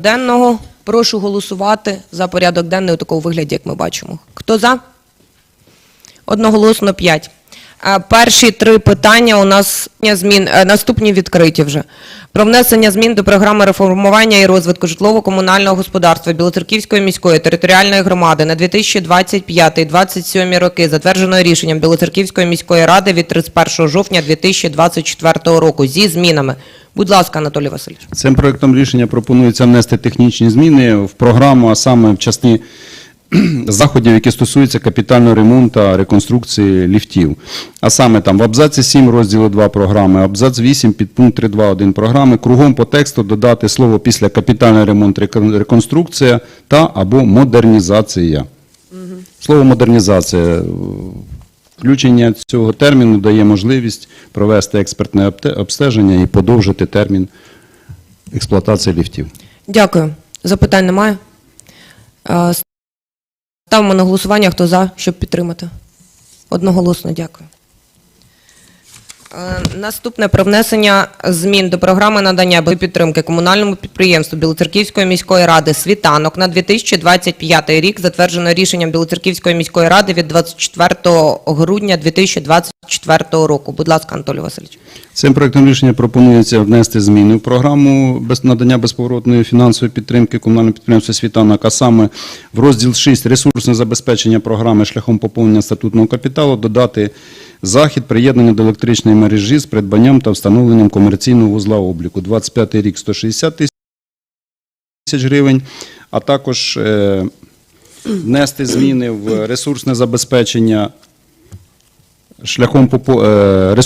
денного. Прошу голосувати за порядок денний у такому вигляді, як ми бачимо. Хто за? Одноголосно 5. Перші три питання у нас змін, е, наступні відкриті вже. Про внесення змін до програми реформування і розвитку житлово-комунального господарства Білоцерківської міської територіальної громади на 2025-2027 роки, затвердженої рішенням Білоцерківської міської ради від 31 жовтня 2024 року зі змінами. Будь ласка, Анатолій Васильович. Цим проектом рішення пропонується внести технічні зміни в програму, а саме в частині заходів, які стосуються капітального ремонту та реконструкції ліфтів. А саме там в абзаці 7 розділу 2 програми, абзац 8 підпункт 3.2.1 програми, кругом по тексту додати слово після капітальний ремонт, реконструкція та або модернізація. Слово модернізація. е, Включення цього терміну дає можливість провести експертне обстеження і подовжити термін експлуатації ліфтів. Дякую. Запитань немає. Ставимо на голосування, хто за, щоб підтримати. Одноголосно дякую. Е, Наступне про внесення змін до програми надання підтримки комунальному підприємству Білоцерківської міської ради «Світанок» на 2025 рік, затверджено рішенням Білоцерківської міської ради від 24 грудня 2024 року. Будь ласка, Анатолій Васильович. Цим проектом рішення пропонується внести зміни в програму без надання безповоротної фінансової підтримки комунального підприємства «Світанок», а саме в розділ 6 «Ресурсне забезпечення програми шляхом поповнення статутного капіталу» додати захід приєднання до електричної мережі з придбанням та встановленням комерційного вузла обліку. 25 рік 160 тисяч гривень, а також е, внести зміни в ресурсне забезпечення шляхом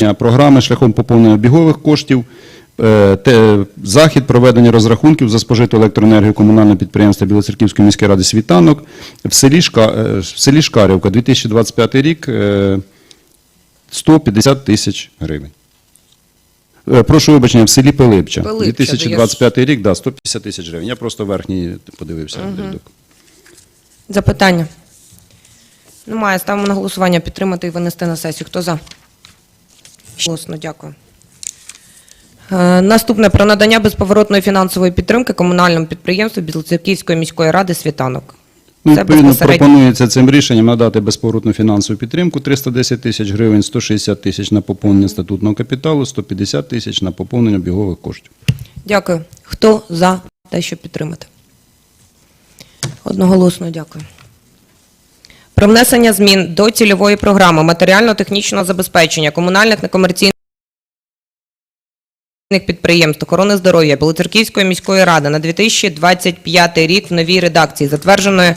е, програми шляхом поповнення обігових коштів. е, Захід проведення розрахунків за спожиту електроенергію комунального підприємства Білоцерківської міської ради «Світанок» в селі, Шка, е, в селі Шкарівка 2025 рік е, 150 тисяч гривень. Прошу вибачення, в селі Пилипча. Пилипча, 2025 рік, да, 150 тисяч гривень. Я просто верхній подивився. рядок. Запитання? Немає. Ставимо на голосування підтримати і винести на сесію. Хто за? Голосно, дякую. Е, Наступне про надання безповоротної фінансової підтримки комунальному підприємству Білоцерківської міської ради «Світанок». Ну, відповідно, пропонується цим рішенням надати безповоротну фінансову підтримку 310 тисяч гривень, 160 тисяч на поповнення статутного капіталу, 150 тисяч на поповнення бігових коштів. Дякую. Хто за те, щоб підтримати? Одноголосно дякую. Про внесення змін до цільової програми матеріально-технічного забезпечення комунальних некомерційних підприємств охорони здоров'я Білоцерківської міської ради на 2025 рік в новій редакції, затвердженої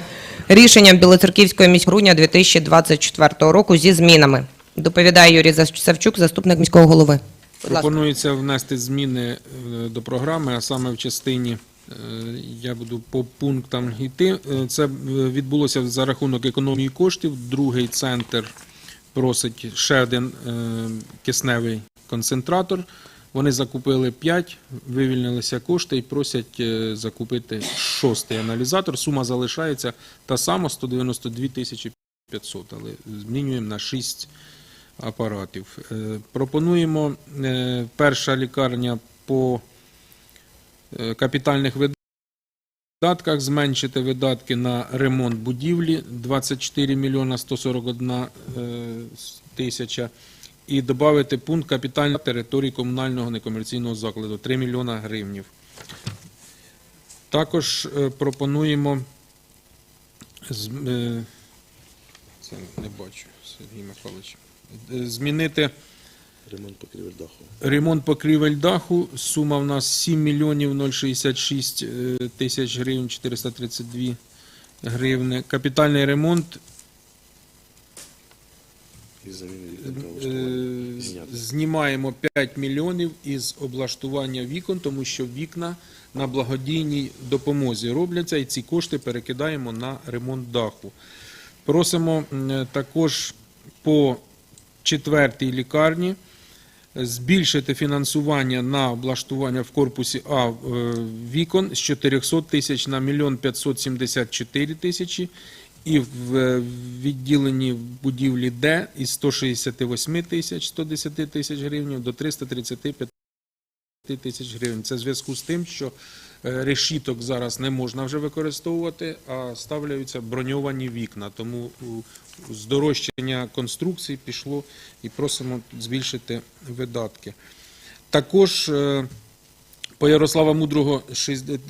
рішенням Білоцерківської міської грудня 2024 року зі змінами. Доповідає Юрій Савчук, заступник міського голови. Пропонується внести зміни е, до програми, а саме в частині, я буду по пунктам йти. Е, Це е, відбулося за рахунок економії коштів. Другий центр просить ще один е, кисневий концентратор. Вони закупили 5, вивільнилися кошти і просять е, закупити шостий аналізатор. Сума залишається та сама 192 тисячі 500, але змінюємо на 6 апаратів. Е, Пропонуємо е, перша лікарня по е, капітальних видатках зменшити видатки на ремонт будівлі 24 мільйона 141 е, тисяча і додати пункт капітальна території комунального некомерційного закладу 3 мільйона гривнів. Також е, пропонуємо е, це не бачу, Сергій Михайлович. Е, Змінити Ремонт покрівель даху. ремонт покрівель даху. Сума в нас 7 мільйонів 066 е, тисяч гривень 432 гривни. Капітальний ремонт е, знімаємо 5 мільйонів із облаштування вікон, тому що вікна на благодійній допомозі робляться, і ці кошти перекидаємо на ремонт даху. Просимо також по четвертій лікарні збільшити фінансування на облаштування в корпусі А е, вікон з 400 тисяч на 1 574 тисячі і в е, відділенні будівлі Д із 168 тисяч 110 тисяч гривень до 335 тисяч гривень. Це в зв'язку з тим, що решіток зараз не можна вже використовувати, а ставляються броньовані вікна. Тому здорожчання конструкцій пішло і просимо збільшити видатки. Також е, по Ярослава Мудрого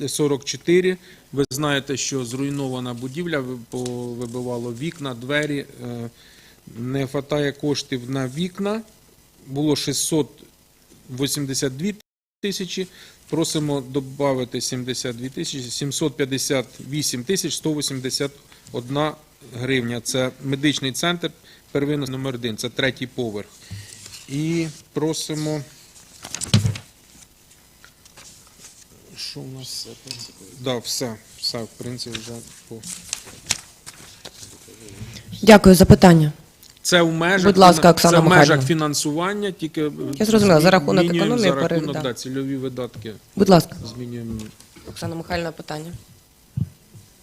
44. Ви знаєте, що зруйнована будівля, ви- повибивало вікна, двері. е, Не вистачає коштів на вікна. Було 682 тисячі. Просимо додати 72 тисячі, 758 тисяч 181 гривня. Це медичний центр первинний номер 1, це третій поверх. І просимо що у нас? Да, все, все, в принципі, вже по. Дякую за питання. Це в межах, Будь ласка, Оксана це в межах Михайлівна. фінансування, тільки е, Я зрозуміла, за рахунок змінюємо економії за рахунок, пере- да. да, цільові видатки Будь ласка, змінюємо. Оксана Михайлівна, питання.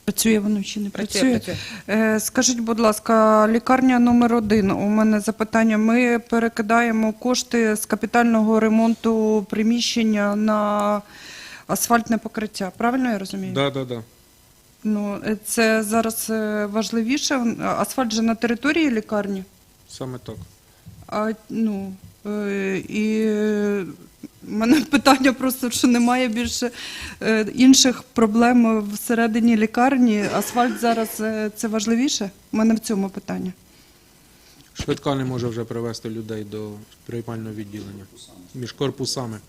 Працює воно чи не Працює, працює? працює. Е, Скажіть, будь ласка, лікарня номер один. У мене запитання. Ми перекидаємо кошти з капітального ремонту приміщення на асфальтне покриття. Правильно я розумію? Да, да, да. Ну, е, це зараз е, важливіше. Асфальт же на території лікарні. Саме так. А, ну, е, і е, в мене питання просто, що немає більше е, інших проблем всередині лікарні. Асфальт зараз е, це важливіше? У мене в цьому питання. Швидка не може вже привезти людей до приймального відділення між корпусами.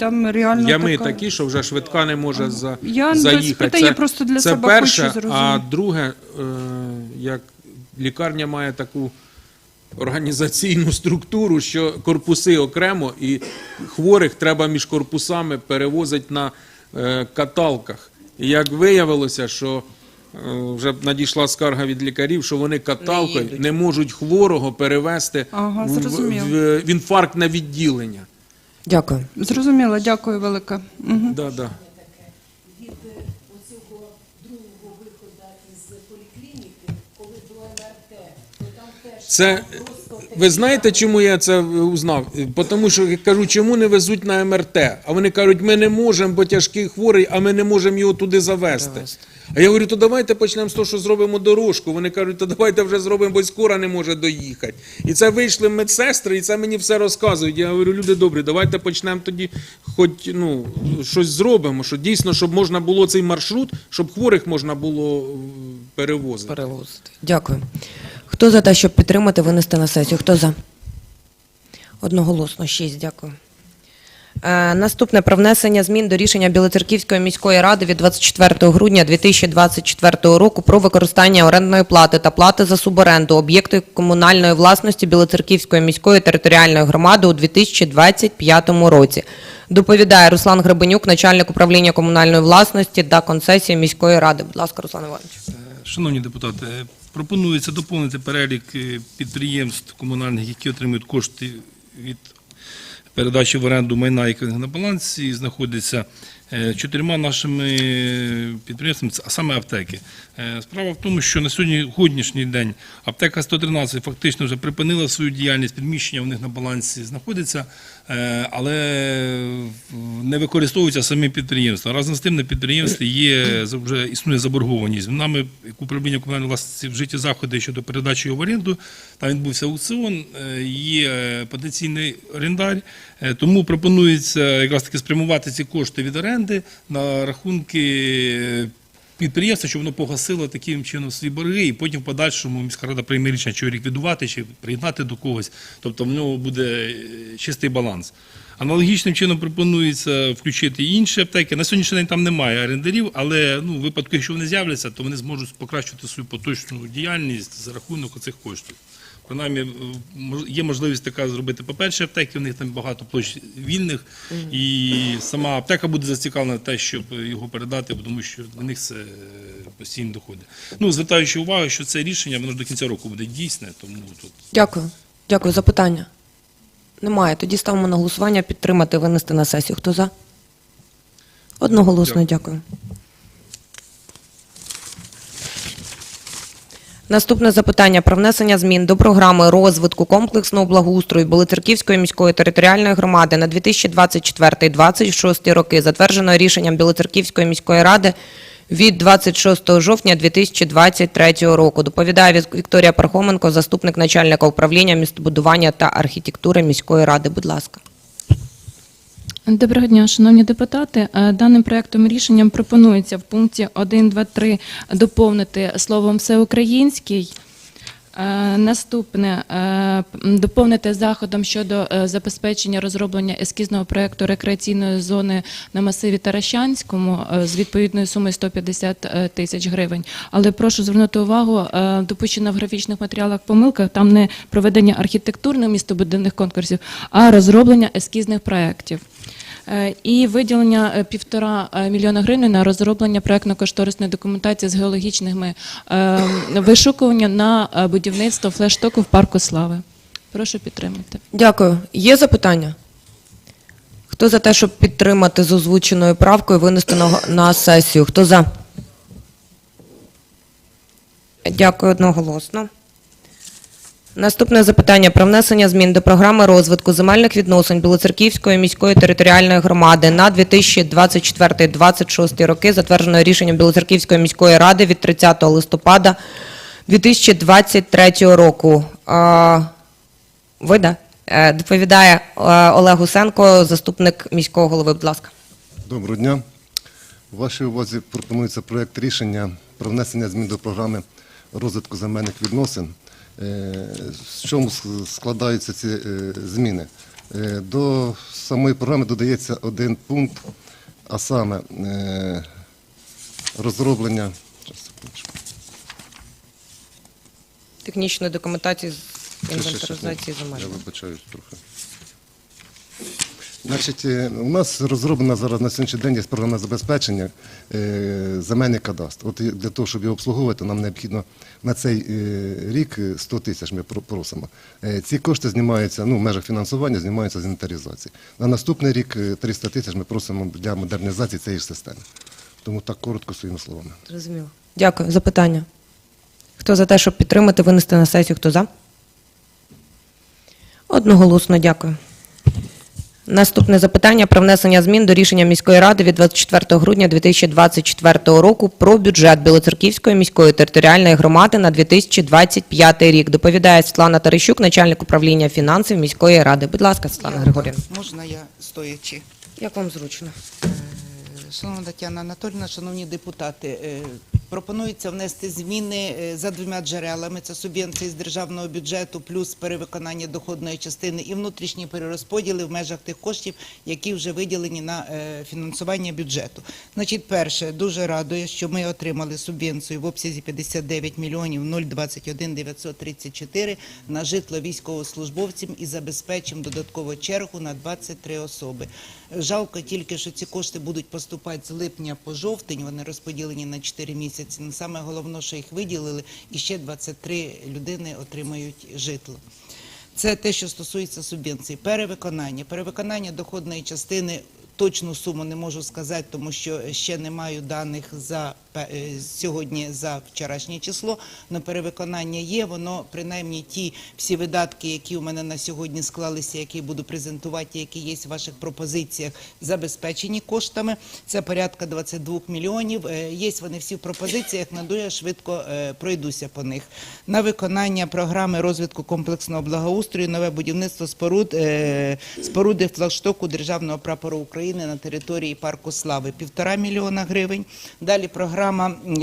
Там реально Ями така... такі, що вже швидка не може за, Я заїхати. питання просто для це себе перше, хочу зрозуміти. а друге, е, як лікарня має таку організаційну структуру, що корпуси окремо, і хворих треба між корпусами перевозити на е, каталках. І як виявилося, що е, вже надійшла скарга від лікарів, що вони каталкою їдуть. не, можуть хворого перевести Ага, в, зрозуміло. в, в інфарктне відділення. Дякую. Зрозуміло, дякую велике. Угу. Да, да. від оцього другого виходу із поліклініки, коли до МРТ, то там теж Це ви знаєте, чому я це узнав? Тому що я кажу, чому не везуть на МРТ? А вони кажуть, ми не можемо, бо тяжкий хворий, а ми не можемо його туди завести. А я говорю, то давайте почнемо з того, що зробимо дорожку. Вони кажуть, то давайте вже зробимо, бо скоро не може доїхати. І це вийшли медсестри, і це мені все розказують. Я говорю, люди добрі, давайте почнемо тоді, хоч ну щось зробимо, що дійсно, щоб можна було цей маршрут, щоб хворих можна було перевозити. Перевозити. Дякую. Хто за те, щоб підтримати, винести на сесію? Хто за? Одноголосно, шість. Дякую. Е, наступне про внесення змін до рішення Білоцерківської міської ради від 24 грудня 2024 року про використання орендної плати та плати за суборенду об'єкту комунальної власності Білоцерківської міської територіальної громади у 2025 році. Доповідає Руслан Гребенюк, начальник управління комунальної власності та концесії міської ради. Будь ласка, Руслан Іванович. Шановні депутати, е, пропонується доповнити перелік е, підприємств комунальних, які отримують кошти від передачі в оренду майна, яке на балансі, знаходяться е, чотирма нашими підприємствами, а саме аптеки. Е, Справа в тому, що на сьогоднішній день аптека 113 фактично вже припинила свою діяльність, підміщення у них на балансі знаходиться, але не використовуються самі підприємства. Разом з тим на підприємстві є вже існує заборгованість. Нами управління комунальної власності вжиті заходи щодо передачі його в оренду. Там відбувся аукціон, е, є потенційний орендар, е, тому пропонується якраз таки спрямувати ці кошти від оренди на рахунки. Підприємство, щоб воно погасило таким чином свої борги, і потім в подальшому міська рада прийме рішення, чи ліквідувати, чи приєднати до когось. Тобто в нього буде е, чистий баланс. Аналогічним чином пропонується включити інші аптеки. На сьогоднішній день там немає орендарів, але ну, в випадку, якщо вони з'являться, то вони зможуть покращити свою поточну діяльність за рахунок оцих коштів. Принаймні, е, є можливість така зробити по перші аптеки, у них там багато площ вільних, і сама аптека буде зацікавлена те, щоб його передати, тому що до них це е, постійно доходить. Ну, звертаючи увагу, що це рішення, воно ж до кінця року буде дійсне, тому тут Дякую. Дякую. Запитання? Немає. Тоді ставимо на голосування підтримати, винести на сесію. Хто за? Одноголосно, дякую. Наступне запитання про внесення змін до програми розвитку комплексного благоустрою Білоцерківської міської територіальної громади на 2024-2026 роки, затвердженого рішенням Білоцерківської міської ради від 26 жовтня 2023 року. Доповідає Вік- Вікторія Пархоменко, заступник начальника управління містобудування та архітектури міської ради. Будь ласка. Доброго дня, шановні депутати. Е, Даним проектом рішенням пропонується в пункті 1, 2, 3 доповнити словом всеукраїнський. Е, Наступне е, доповнити заходом щодо е, забезпечення розроблення ескізного проекту рекреаційної зони на масиві Таращанському з відповідною сумою 150 е, тисяч гривень. Але прошу звернути увагу, допущена в графічних матеріалах помилка, там не проведення архітектурних містобудівних конкурсів, а розроблення ескізних проєктів. Е, І виділення е, півтора е, мільйона гривень на розроблення проектно-кошторисної документації з геологічними е, вишукування на будівництво флештоку в парку слави. Прошу підтримати. Дякую. Є запитання? Хто за те, щоб підтримати з озвученою правкою, винести на, на сесію? Хто за? Дякую одноголосно. Наступне запитання про внесення змін до програми розвитку земельних відносин Білоцерківської міської територіальної громади на 2024-2026 роки, затвердженого рішенням Білоцерківської міської ради від 30 листопада 2023 року. А, ви, да? Е, Доповідає е, Олег Гусенко, заступник міського голови. Будь ласка. Доброго дня. У вашій увазі пропонується проєкт рішення про внесення змін до програми розвитку земельних відносин. Е, З чому складаються ці е, зміни? Е, До самої програми додається один пункт, а саме е, розроблення. Технічної документації з інвентаризації земель. Я вибачаю трохи. Значить, е, у нас розроблена зараз на сьогоднішній день є програмне забезпечення е, земельний кадастр. От для того, щоб його обслуговувати, нам необхідно на цей е, рік е, 100 тисяч ми просимо. Ці кошти знімаються, ну, в межах фінансування знімаються з інвентаризації. На наступний рік е, 300 тисяч ми просимо для модернізації цієї ж системи. Тому так коротко своїми словами. Зрозуміло. Дякую. Запитання. Хто за те, щоб підтримати, винести на сесію? Хто за? Одноголосно дякую. Наступне запитання про внесення змін до рішення міської ради від 24 грудня 2024 року про бюджет Білоцерківської міської територіальної громади на 2025 рік. Доповідає Світлана Тарищук, начальник управління фінансів міської ради. Будь ласка, Світлана Григорівна. Можна я стоячи? Як вам зручно? Шановна Тетяна Анатольовна, шановні депутати, е, пропонується внести зміни е, за двома джерелами. Це субвенції з державного бюджету, плюс перевиконання доходної частини і внутрішні перерозподіли в межах тих коштів, які вже виділені на е, фінансування бюджету. Значить, перше, дуже радує, що ми отримали субвенцію в обсязі 59 мільйонів 021 934 на житло військовослужбовцям і забезпечимо додаткову чергу на 23 особи. Жалко тільки, що ці кошти будуть поступати з липня по жовтень, вони розподілені на 4 місяці. Ну, Саме головне, що їх виділили, і ще 23 людини отримають житло. Це те, що стосується субвенцій. Перевиконання. Перевиконання доходної частини точну суму не можу сказати, тому що ще не маю даних за сьогодні за вчорашнє число. але перевиконання є. Воно принаймні ті всі видатки, які у мене на сьогодні склалися, які буду презентувати, які є в ваших пропозиціях, забезпечені коштами. Це порядка 22 мільйонів. Е, Є вони всі в пропозиціях. на дуже швидко е, пройдуся по них. На виконання програми розвитку комплексного благоустрою, нове будівництво споруд, е, споруди флагштоку Державного прапору України на території парку Слави півтора мільйона гривень. Далі програма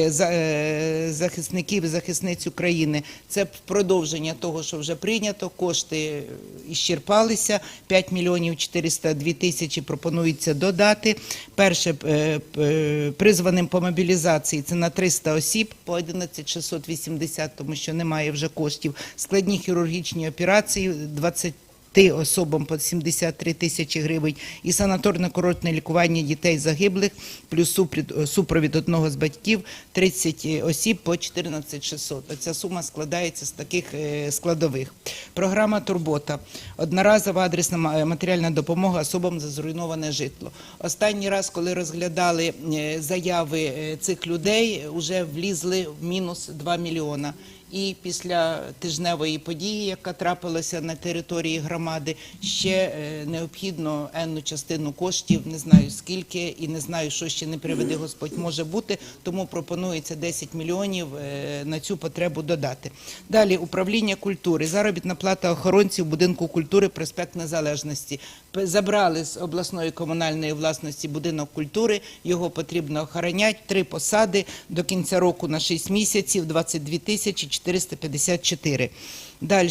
за- е, захисників і захисниць України. Це продовження того, що вже прийнято. Кошти іщерпалися. 5 мільйонів 402 тисячі пропонується додати. Перше е, е, призваним по мобілізації це на 300 осіб по 11 680, тому що немає вже коштів. Складні хірургічні операції 20 особам по 73 тисячі гривень і санаторно-курортне лікування дітей загиблих, плюс супровід, супровід одного з батьків 30 осіб по 14 600. Оця сума складається з таких е, складових. Програма Турбота. Одноразова адресна ма- матеріальна допомога особам за зруйноване житло. Останній раз, коли розглядали е, заяви е, цих людей, вже влізли в мінус 2 мільйона. І після тижневої події, яка трапилася на території громади, ще е, необхідно енну частину коштів, не знаю скільки і не знаю, що ще не приведе Господь може бути. Тому пропонується 10 мільйонів е, на цю потребу додати. Далі управління культури, заробітна плата охоронців будинку культури, проспект Незалежності. Забрали з обласної комунальної власності будинок культури. Його потрібно охороняти. Три посади до кінця року на 6 місяців, 22 тисячі 454. Далі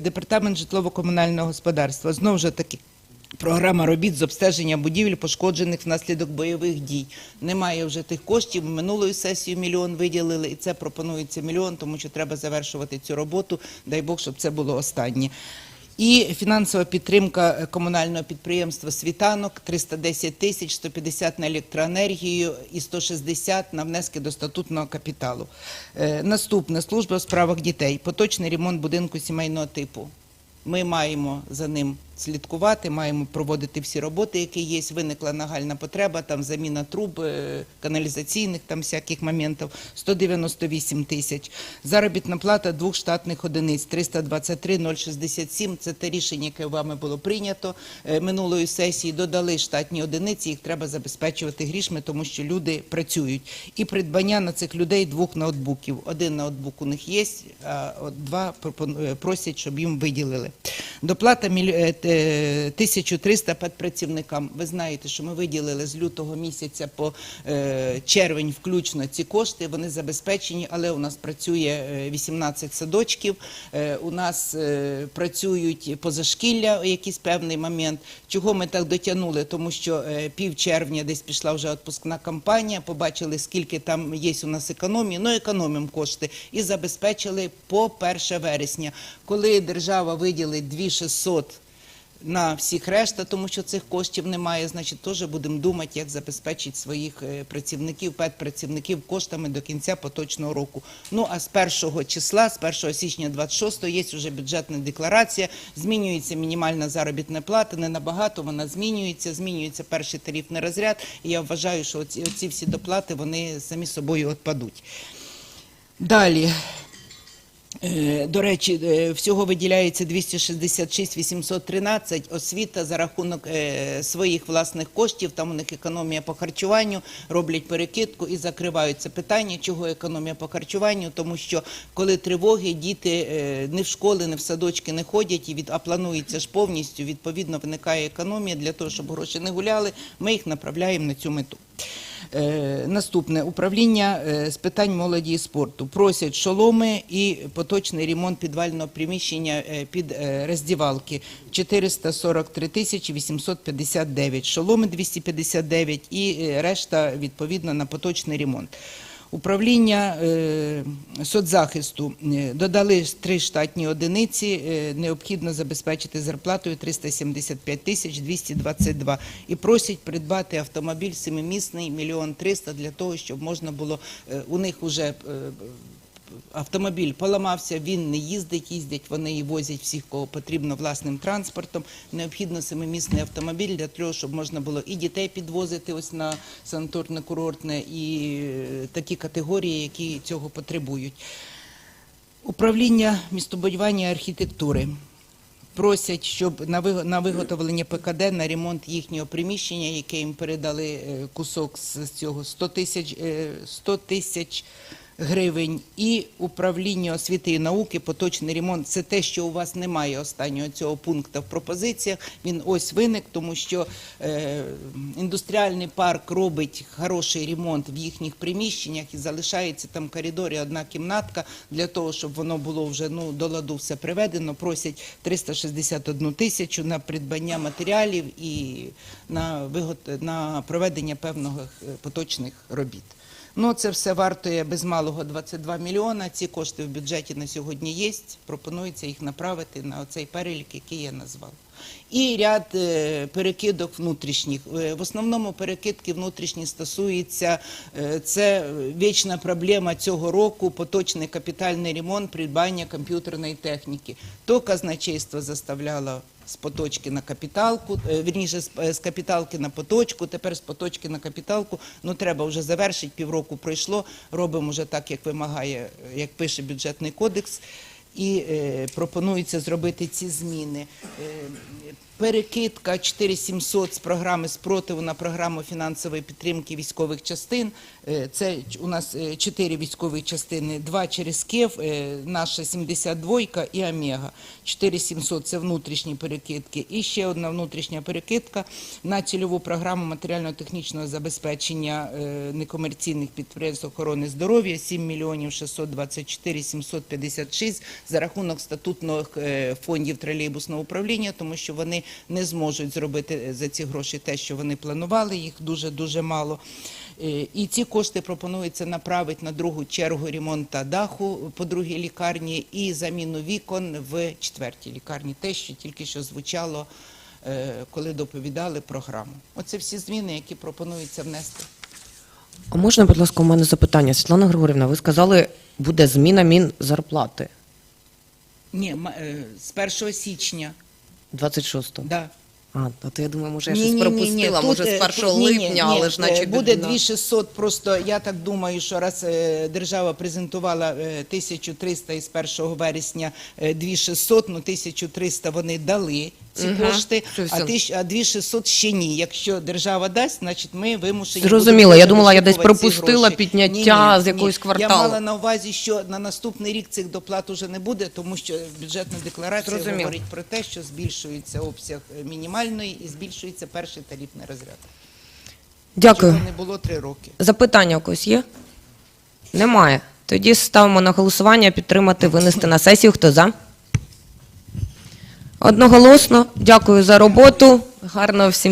департамент житлово-комунального господарства. Знову ж таки. Програма робіт з обстеження будівель, пошкоджених внаслідок бойових дій. Немає вже тих коштів. Минулою сесією мільйон виділили, і це пропонується мільйон, тому що треба завершувати цю роботу. Дай Бог, щоб це було останнє. І фінансова підтримка е, комунального підприємства Світанок 310 тисяч, 150 на електроенергію і 160 на внески до статутного капіталу. Е, Наступне служба у справах дітей. Поточний ремонт будинку сімейного типу. Ми маємо за ним слідкувати, маємо проводити всі роботи, які є. Виникла нагальна потреба, там заміна труб, е, каналізаційних там всяких моментів, 198 тисяч. Заробітна плата двох штатних одиниць 323 067. Це те рішення, яке вами було прийнято е, минулої сесії. Додали штатні одиниці, їх треба забезпечувати грішми, тому що люди працюють. І придбання на цих людей двох ноутбуків. Один ноутбук у них є, а два е, просять, щоб їм виділили. Доплата 1300 педпрацівникам. Ви знаєте, що ми виділили з лютого місяця по е, червень включно ці кошти. Вони забезпечені, але у нас працює е, 18 садочків. Е, У нас е, працюють позашкілля у якийсь певний момент. Чого ми так дотягнули? Тому що е, пів червня десь пішла вже відпускна кампанія. Побачили, скільки там є у нас економії. Ну економимо кошти і забезпечили по 1 вересня, коли держава виділить 2600 на всіх решта, тому що цих коштів немає. Значить, теж будемо думати, як забезпечити своїх е, працівників, педпрацівників коштами до кінця поточного року. Ну а з 1 числа, з 1 січня 26 є вже бюджетна декларація. Змінюється мінімальна заробітна плата. Не набагато вона змінюється. Змінюється перший тарифний розряд. І я вважаю, що оці, оці всі доплати вони самі собою відпадуть. Далі. Е, До речі, е, всього виділяється 266 813 освіта за рахунок е, своїх власних коштів. Там у них економія по харчуванню, роблять перекидку і закривають це питання. Чого економія по харчуванню? Тому що коли тривоги, діти не в школи, не в садочки не ходять, і від а планується ж повністю. Відповідно, виникає економія для того, щоб гроші не гуляли. Ми їх направляємо на цю мету. Е, Наступне управління е, з питань молоді і спорту. Просять шоломи і поточний ремонт підвального приміщення е, під роздівалки. 443 тисячі 859, шоломи 259 і решта відповідно на поточний ремонт. Управління е, соцзахисту е, додали три штатні одиниці. е, Необхідно забезпечити зарплатою 375 тисяч 222. І просять придбати автомобіль семимісний мільйон триста для того, щоб можна було у них уже автомобіль поламався, він не їздить, їздять, вони і возять всіх, кого потрібно власним транспортом. Необхідно семимісний автомобіль для того, щоб можна було і дітей підвозити ось на санаторно-курортне, і е, такі категорії, які цього потребують. Управління містобудування і архітектури. Просять, щоб на виготовлення ПКД, на ремонт їхнього приміщення, яке їм передали е, кусок з цього 100 тисяч е, 100 тисяч гривень. І управління освіти і науки, поточний ремонт. Це те, що у вас немає останнього цього пункту в пропозиціях. Він ось виник, тому що е, індустріальний парк робить хороший ремонт в їхніх приміщеннях і залишається там в коридорі одна кімнатка для того, щоб воно було вже ну до ладу все приведено. Просять 361 тисячу на придбання матеріалів і на вигот... на проведення певних е, поточних робіт. Ну, це все вартує без малого 22 мільйона. Ці кошти в бюджеті на сьогодні є. Пропонується їх направити на оцей перелік, який я назвав. І ряд е, перекидок внутрішніх. Е, В основному перекидки внутрішні стосуються, е, це вічна проблема цього року, поточний капітальний ремонт, придбання комп'ютерної техніки. То казначейство заставляло з поточки на капіталку, вірніше з, капіталки на поточку, тепер з поточки на капіталку. Ну треба вже завершити, півроку пройшло, робимо вже так, як вимагає, як пише бюджетний кодекс. І е, пропонується зробити ці зміни. Перекидка 4700 з програми спротиву на програму фінансової підтримки військових частин. Е, Це у нас е, чотири військові частини, два через Київ, е, наша 72 і Омега. 4700 – це внутрішні перекидки. І ще одна внутрішня перекидка на цільову програму матеріально-технічного забезпечення некомерційних підприємств охорони здоров'я 7 мільйонів 624 756 за рахунок статутних фондів тролейбусного управління, тому що вони не зможуть зробити е, за ці гроші те, що вони планували, їх дуже-дуже мало. Е, І ці кошти пропонується направити на другу чергу ремонту даху по другій лікарні і заміну вікон в четвертій лікарні. Те, що тільки що звучало, е, коли доповідали програму. Оце всі зміни, які пропонується внести. А можна, будь ласка, у мене запитання? Світлана Григорівна, ви сказали, буде зміна мін зарплати Ні, з 1 січня. 26-го. Да. А, а то я думаю, може, я Ні, щось ні, ні, ні. пропустила, Тут, може, е, з 1 тут- ні, ні, липня, ні. але ж Е, наче буде да. 2600, просто я так думаю, що раз е, держава презентувала е, 1300 із 1 вересня е, 2600, ну 1300 вони дали ці Мгм. кошти, а, тиш, а 2600 ще ні. Якщо держава дасть, значить ми вимушені Зрозуміло. Я думала, я десь пропустила підняття Ні-ні, з якогось ні. кварталу. Я мала на увазі, що на наступний рік цих доплат уже не буде, тому що бюджетна декларація Зрозуміло. говорить про те, що збільшується обсяг е, мінімальної і збільшується перший тарифний розряд. Дякую. Чого не було три роки. Запитання у когось є? Немає. Тоді ставимо на голосування підтримати, винести на сесію. Хто за? Одноголосно. Дякую за роботу. Гарного всім